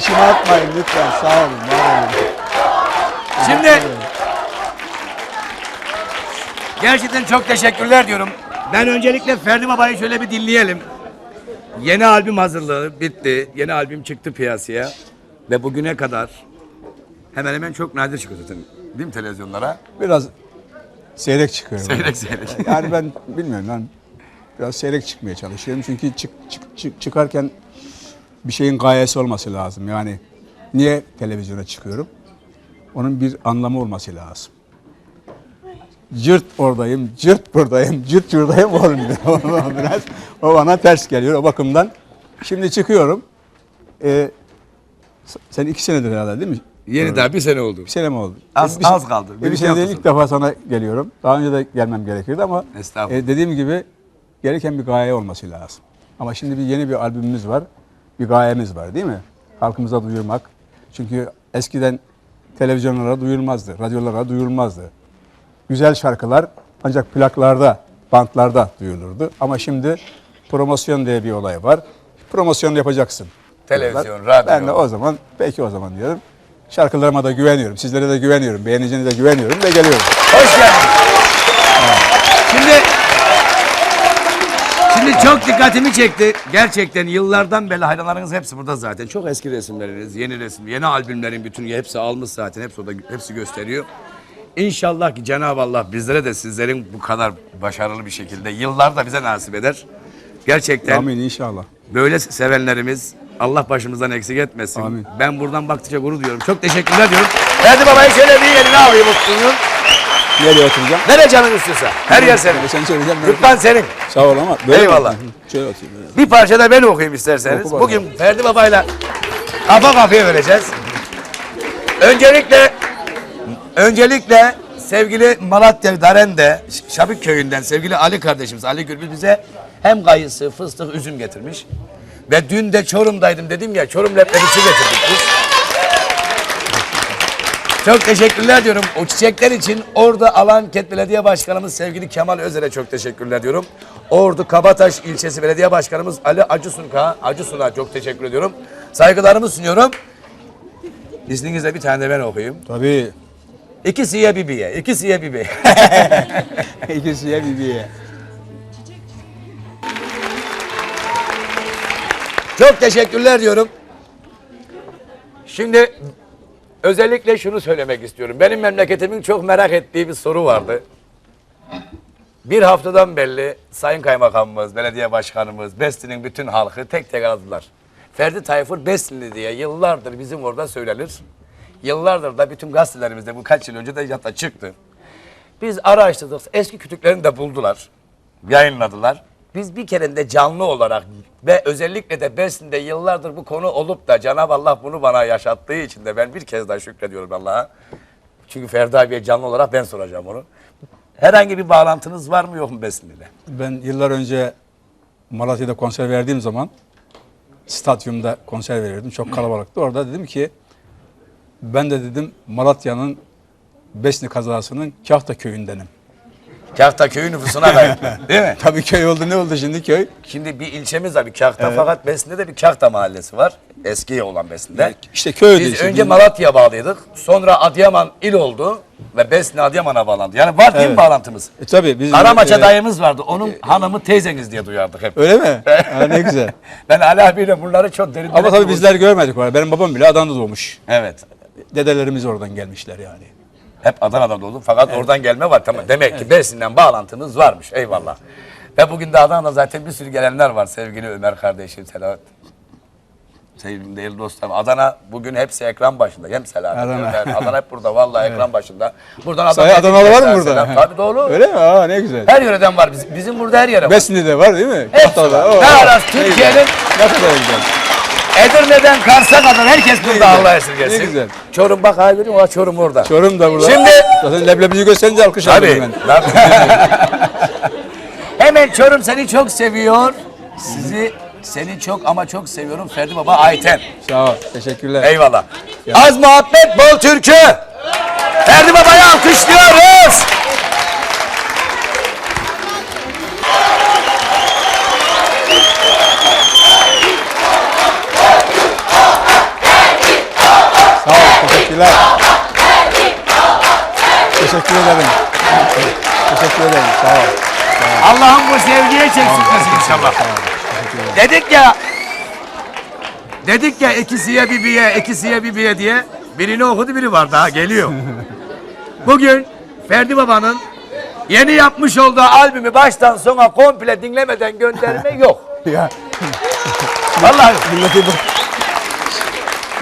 Beni şımartmayın lütfen. Sağ olun. Var olun. Şimdi gerçekten çok teşekkürler diyorum. Ben öncelikle Ferdi Baba'yı şöyle bir dinleyelim. Yeni albüm hazırlığı bitti. Yeni albüm çıktı piyasaya. Ve bugüne kadar hemen hemen çok nadir çıkıyor zaten. Değil mi televizyonlara? Biraz seyrek çıkıyorum. Seyrek seyrek. Yani ben bilmiyorum ben biraz seyrek çıkmaya çalışıyorum. Çünkü çık, çık, çık- çıkarken bir şeyin gayesi olması lazım. Yani niye televizyona çıkıyorum? Onun bir anlamı olması lazım. Cırt oradayım, cırt buradayım, cırt şuradayım olmuyor. Biraz o bana ters geliyor o bakımdan. Şimdi çıkıyorum. Ee, sen iki senedir herhalde değil mi? Yeni daha bir sene oldu. Bir sene mi oldu? Az- bir, az kaldı. Bir, Bir sene değil ilk defa sana geliyorum. Daha önce de gelmem gerekirdi ama e, dediğim gibi gereken bir gaye olması lazım. Ama şimdi bir yeni bir albümümüz var. Bir gayemiz var değil mi? Halkımıza duyurmak. Çünkü eskiden televizyonlara duyurulmazdı, radyolara duyurulmazdı. Güzel şarkılar ancak plaklarda, bantlarda duyulurdu. Ama şimdi promosyon diye bir olay var. Promosyon yapacaksın. Televizyon, radyo. Ben de o zaman, peki o zaman diyorum. Şarkılarıma da güveniyorum, sizlere de güveniyorum, beğeneceğinize de güveniyorum ve geliyorum. Hoş geldin. Şimdi Şimdi çok dikkatimi çekti. Gerçekten yıllardan beri hayranlarınız hepsi burada zaten. Çok eski resimleriniz, yeni resim, yeni albümlerin bütün hepsi almış zaten. Hepsi orada hepsi gösteriyor. İnşallah ki Cenab-ı Allah bizlere de sizlerin bu kadar başarılı bir şekilde yıllarda bize nasip eder. Gerçekten Amin inşallah. böyle sevenlerimiz Allah başımızdan eksik etmesin. Amin. Ben buradan baktıkça gurur duyuyorum. Çok teşekkürler diyorum. Ferdi Baba'yı şöyle bir yerine alayım mutluluğun. Nereye oturacağım? Nere canın istiyorsa. Her yer senin. Sen söyleyeceğim. Rıdvan senin. Sağ ol ama. Böyle Eyvallah. mi? Şöyle oturayım. böyle. Bir parça da ben okuyayım isterseniz. Oku bakalım. Bugün Ferdi Baba'yla kafa kafaya vereceğiz. Öncelikle öncelikle sevgili Malatya Darende Şabik köyünden sevgili Ali kardeşimiz Ali Gürbüz bize hem kayısı, fıstık, üzüm getirmiş. Ve dün de Çorum'daydım dedim ya Çorum leblebisi getirdik biz. Çok teşekkürler diyorum. O çiçekler için orada Alanket Belediye Başkanımız sevgili Kemal Özer'e çok teşekkürler diyorum. Ordu Kabataş ilçesi belediye başkanımız Ali Acısunka, Acısun'a çok teşekkür ediyorum. Saygılarımı sunuyorum. İzninizle bir tane de ben okuyayım. Tabii. İkisiye bibiye, ikisiye bibi. İkisiye bir. Çok teşekkürler diyorum. Şimdi özellikle şunu söylemek istiyorum. Benim memleketimin çok merak ettiği bir soru vardı. Bir haftadan belli Sayın Kaymakamımız, belediye başkanımız, Besli'nin bütün halkı tek tek aradılar. Ferdi Tayfur Besli diye yıllardır bizim orada söylenir. Yıllardır da bütün gazetelerimizde bu kaç yıl önce de hatta çıktı. Biz araştırdık. Eski kütüklerini de buldular. Yayınladılar. Biz bir kerende canlı olarak ve özellikle de Beslin'de yıllardır bu konu olup da Cenab-ı Allah bunu bana yaşattığı için de ben bir kez daha şükrediyorum Allah'a. Çünkü Ferdi abiye canlı olarak ben soracağım onu. Herhangi bir bağlantınız var mı yok mu Beslin'de? Ben yıllar önce Malatya'da konser verdiğim zaman stadyumda konser verirdim. Çok kalabalıktı. Orada dedim ki ben de dedim Malatya'nın Besni kazasının Kahta köyündenim. Kahta köyü nüfusuna da değil mi? Tabii köy oldu ne oldu şimdi köy? Şimdi bir ilçemiz var bir Kahta fakat Beslin'de de bir Kahta mahallesi var. Eski olan Beslin'de. İşte köydü Biz işte. önce Malatya'ya bağlıydık. Sonra Adıyaman il oldu ve Besni Adıyaman'a bağlandı. Yani var değil mi Evet. bağlantımız? E, tabii biz Karamaça e, dayımız vardı. Onun hanımı teyzeniz diye duyardık hep. Öyle mi? ha, ne güzel. Ben Ali abiyle bunları çok derin Ama tabii bizler görmedik orada. Benim babam bile Adana'da doğmuş. Evet. Dedelerimiz oradan gelmişler yani. Hep Adana'da doğdu. Fakat oradan gelme var. Tamam. Demek ki Besin'den bağlantımız varmış. Eyvallah. Ve bugün de Adana'da zaten bir sürü gelenler var. Sevgili Ömer kardeşim, Selahat. Sevgili değerli dostlarım. Adana bugün hepsi ekran başında. Hem Selahat. Adana. Ömer. Adana hep burada. Vallahi ekran başında. Buradan Sahi Adana'ya Adanalı var mı burada? selam. Tabii doğru. Öyle mi? Aa ne güzel. Her yöreden var. Bizim, bizim burada her yere var. Besni'de var değil mi? Hepsi var. Güzel. Türkiye'nin Ne kadar güzel. Edirne'den Kars'a kadar herkes burada güzel. Allah esirgesin. Ne güzel. Çorum bak abi o Çorum orada. Çorum da burada. Şimdi- Zaten leblebici gösterince alkış aldım Tabii. ben. Hemen Çorum seni çok seviyor. Sizi seni çok ama çok seviyorum Ferdi Baba Ayten. Sağ ol. Teşekkürler. Eyvallah. Az muhabbet bol türkü. Ferdi Baba'yı alkışlıyoruz. Eksiltmesin inşallah. Dedik ya Dedik ya ikisiye bibiye, ikisiye bibiye diye. Birini okudu biri var daha geliyor. Bugün Ferdi Baba'nın yeni yapmış olduğu albümü baştan sona komple dinlemeden gönderme yok. Ya Vallahi milleti bu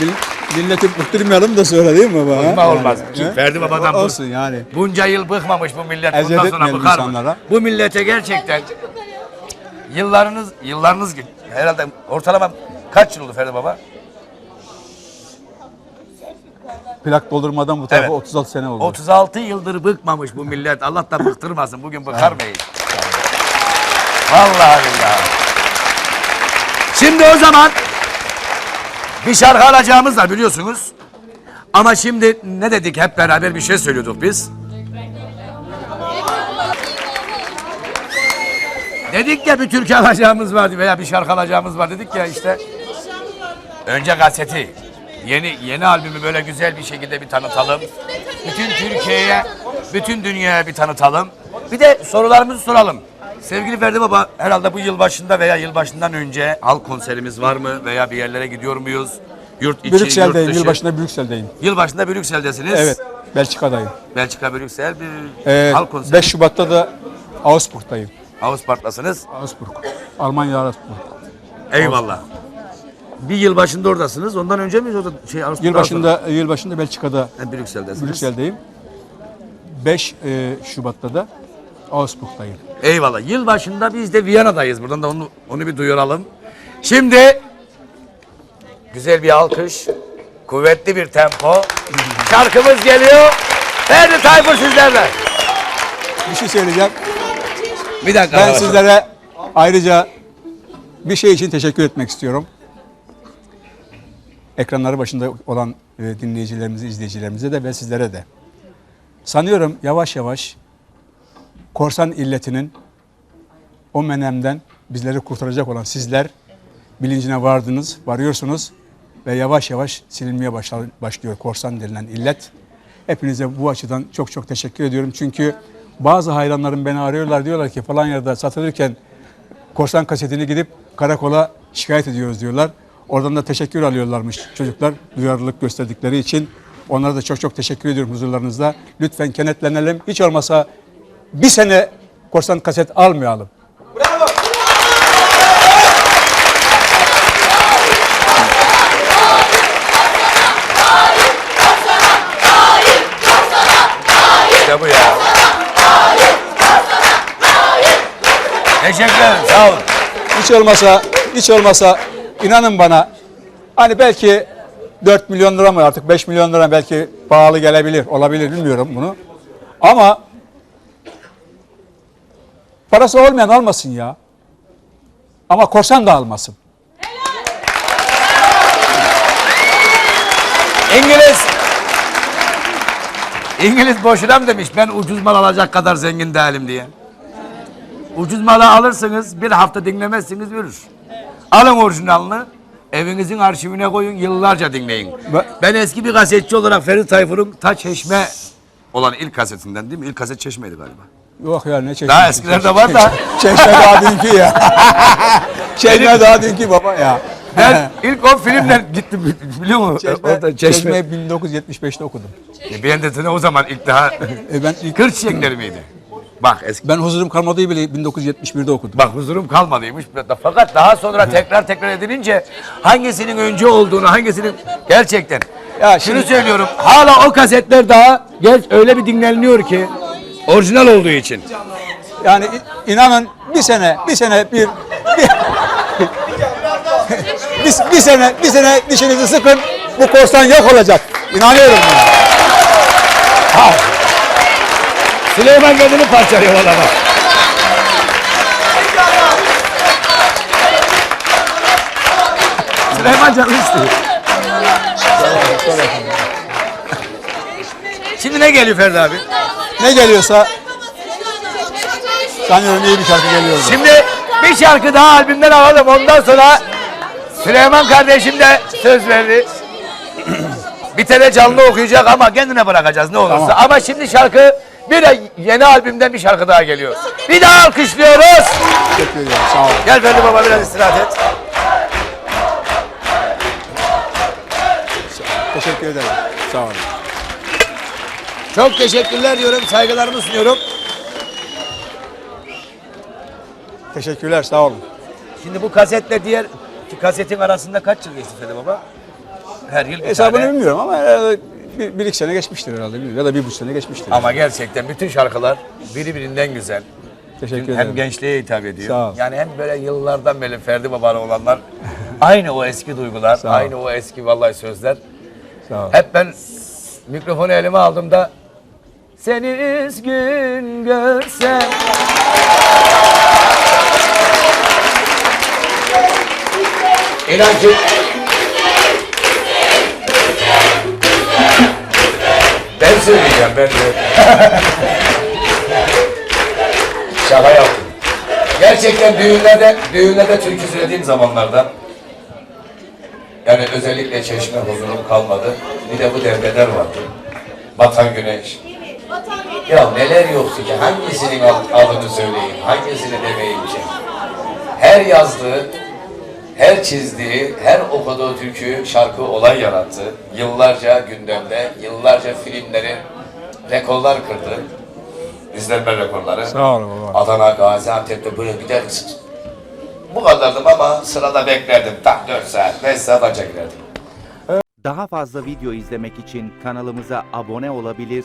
milleti bıktırmayalım da sonra değil mi baba? Bıkma olmaz. Yani? Ferdi Baba'dan bu- Olsun yani. bunca yıl bıkmamış bu millet. Eziyet Bundan sonra etmeyelim bıkar mı? insanlara. Bu millete gerçekten yıllarınız, yıllarınız gibi. Herhalde ortalama kaç yıl oldu Ferdi Baba? Plak doldurmadan bu tarafa Evet. 36 sene oldu. 36 yıldır bıkmamış bu millet. Allah da bıktırmasın. Bugün bıkar mıyız? Vallahi billahi. Şimdi o zaman bir şarkı alacağımız var biliyorsunuz. Ama şimdi ne dedik hep beraber bir şey söylüyorduk biz. Dedik ya bir türkü alacağımız var veya bir şarkı alacağımız var dedik ya işte. Önce kaseti. Yeni yeni albümü böyle güzel bir şekilde bir tanıtalım. Bütün Türkiye'ye, bütün dünyaya bir tanıtalım. Bir de sorularımızı soralım. Sevgili Ferdi Baba, herhalde bu yılbaşında veya yılbaşından önce halk konserimiz var mı veya bir yerlere gidiyor muyuz? Yurt içi, Brüksel'deyim. yurt dışı. Yılbaşında Brüksel'deyim. Yılbaşında Brüksel'desiniz. Evet. Belçika'dayım. Belçika, Brüksel bir Ee, halk konseri. 5 Şubat'ta da Augsburg'dayım. Ağustos'tasınız. Augsburg. Almanya Augsburg. Eyvallah. Bir yılbaşında oradasınız. Ondan önce mi orada şey Ağustos'ta? Yılbaşında yılbaşında Belçika'da Brüksel'desiniz. Brüksel'deyim. 5 e, Şubat'ta da Augsburg'dayım. Eyvallah. Yılbaşında biz de Viyana'dayız. Buradan da onu onu bir duyuralım. Şimdi güzel bir alkış, kuvvetli bir tempo. Şarkımız geliyor. Ferdi Tayfur sizlerle. Bir şey söyleyeceğim. Bir dakika. Ben arkadaşlar. sizlere ayrıca bir şey için teşekkür etmek istiyorum. Ekranları başında olan e, dinleyicilerimize, izleyicilerimize de ve sizlere de. Sanıyorum yavaş yavaş korsan illetinin o menemden bizleri kurtaracak olan sizler bilincine vardınız, varıyorsunuz ve yavaş yavaş silinmeye başlıyor korsan denilen illet. Hepinize bu açıdan çok çok teşekkür ediyorum. Çünkü bazı hayranlarım beni arıyorlar diyorlar ki falan yerde satılırken korsan kasetini gidip karakola şikayet ediyoruz diyorlar. Oradan da teşekkür alıyorlarmış çocuklar duyarlılık gösterdikleri için. Onlara da çok çok teşekkür ediyorum huzurlarınızda. Lütfen kenetlenelim. Hiç olmasa bir sene korsan kaset almayalım. İşte bu ya. Teşekkür ederim. Sağ olun. Hiç olmasa, hiç olmasa inanın bana hani belki 4 milyon lira mı artık 5 milyon lira belki pahalı gelebilir, olabilir bilmiyorum bunu. Ama parası olmayan almasın ya. Ama korsan da almasın. İngiliz İngiliz boşuna mı demiş ben ucuz mal alacak kadar zengin değilim diye. Ucuz malı alırsınız bir hafta dinlemezsiniz ölür. Alın orijinalini evinizin arşivine koyun yıllarca dinleyin. Ben eski bir kasetçi olarak Ferit Tayfur'un Ta Çeşme olan ilk kasetinden değil mi? İlk kaset Çeşme'ydi galiba. Yok ya ne çeşme. Daha eskilerde var da Çeşme daha dünkü ya. Çeşme daha dünkü baba ya. ben ilk o filmden gittim biliyor musun? Çeşme, Orada Çeşme. Çeşme 1975'te okudum. E, Ben de seni o zaman ilk daha E ben ilk, kır çiçekleri miydi? Bak eski ben huzurum kalmadığı bile 1971'de okudum. Bak huzurum kalmadıymış. Fakat daha sonra tekrar tekrar edilince hangisinin önce olduğunu, hangisinin gerçekten. Ya Şunu şimdi- söylüyorum. Hala o kasetler daha gel öyle bir dinleniliyor ki orijinal olduğu için. Yani inanın bir sene, bir sene bir bir, bir, bir sene, bir sene dişinizi sıkın bu korsan yok olacak. İnanıyorum ben. Süleyman kendini parçalıyor valla bak. Süleyman canı istiyor. Şimdi ne geliyor Ferdi abi? Ne geliyorsa sanıyorum iyi bir şarkı geliyor. Şimdi bir şarkı daha albümden alalım. Ondan sonra Süleyman kardeşim de söz verdi. bir tane canlı okuyacak ama kendine bırakacağız ne olursa. Tamam. Ama şimdi şarkı Bir de yeni albümden bir şarkı daha geliyor. Bir daha alkışlıyoruz. Teşekkür ederim. Sağ olun. Gel Ferdi Baba biraz istirahat et. Teşekkür ederim. Sağ olun. Çok teşekkürler diyorum. Saygılarımı sunuyorum. Teşekkürler. Sağ olun. Şimdi bu kasetle diğer iki kasetin arasında kaç yıl geçti Ferdi Baba? Her yıl bir Hesabını tane. bilmiyorum ama herhalde bir, bir iki sene geçmiştir herhalde. bilmiyorum. Ya da bir buçuk sene geçmiştir. Ama gerçekten bütün şarkılar birbirinden güzel. Teşekkür hem ederim. gençliğe hitap ediyor. Sağ ol. Yani hem böyle yıllardan beri Ferdi Baba'lı olanlar aynı o eski duygular, Sağ ol. aynı o eski vallahi sözler. Sağ ol. Hep ben mikrofonu elime aldığımda seni üzgün görsem İnan ki Ben söyleyeceğim ben de. Şaka yaptım. Gerçekten düğünlerde, düğünlerde türkü söylediğim zamanlarda yani özellikle çeşme huzurum kalmadı. Bir de bu derbeder vardı. Batan Güneş. Ya neler yoktu ki hangisinin ad- adını söyleyeyim, hangisini demeyeyim ki. Her yazdığı, her çizdiği, her okuduğu türkü, şarkı olay yarattı. Yıllarca gündemde, yıllarca filmlerin rekorlar kırdı. İzlenme rekorları. Sağ olun baba. Adana, Gaziantep'te böyle gider. Bu kadardım ama sırada beklerdim. Tak 4 saat, 5 saat ancak giderdim. Daha fazla video izlemek için kanalımıza abone olabilir,